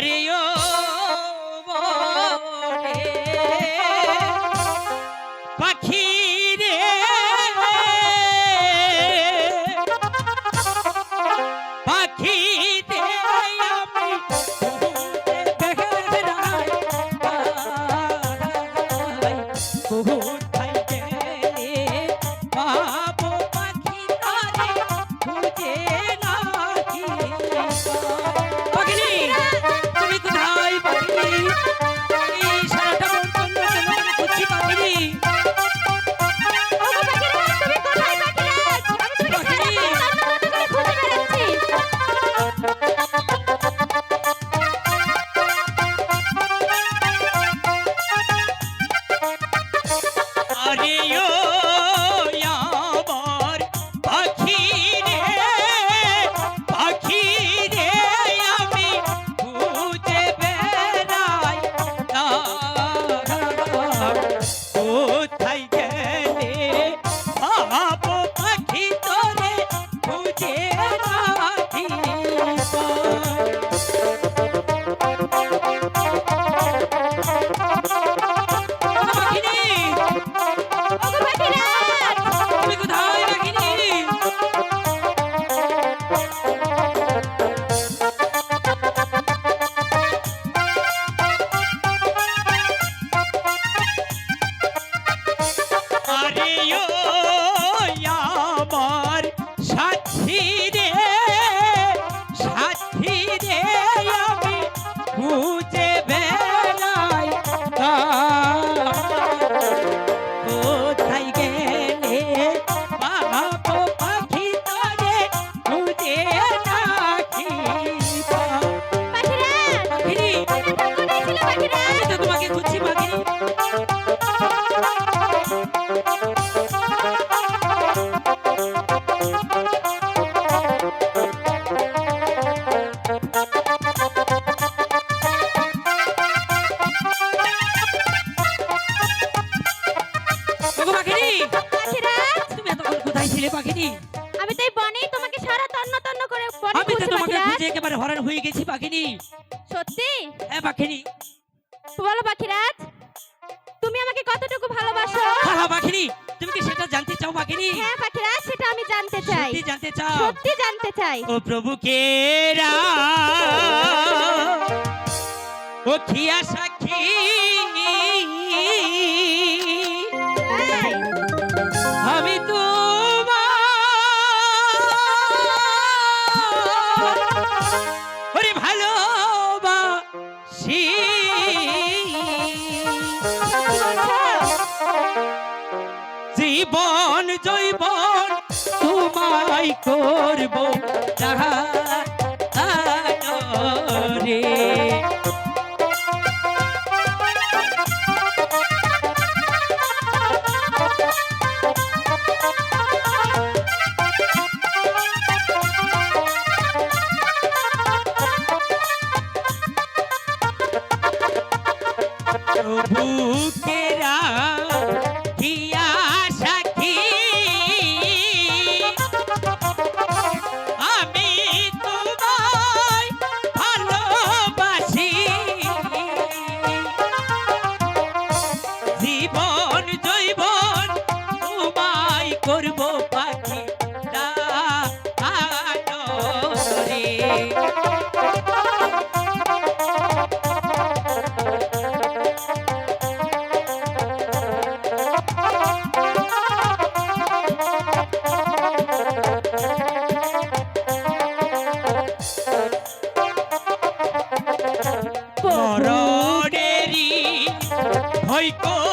Mario. পাখিনি আমি তাই বনেই তোমাকে সারা তন্ন তন্ন করে আমি তো তোমাকে খুঁজে একেবারে হরান হয়ে গেছি পাখিনি। সত্যি? হ্যাঁ পাখিনি। বলো পাখিরাজ। তুমি আমাকে কতটুকু ভালোবাসো? হ্যাঁ হ্যাঁ পাখিনি। তুমি কি সেটা জানতে চাও পাখিনি? হ্যাঁ পাখিরাজ সেটা আমি জানতে চাই। সত্যি জানতে চাও? সত্যি জানতে চাই। ও প্রভু কেরা ও খিয়া সাক্ষী। এই, আমি ভালোবাসি। ভয় করব যাহা রে প্রভুকে হয়তো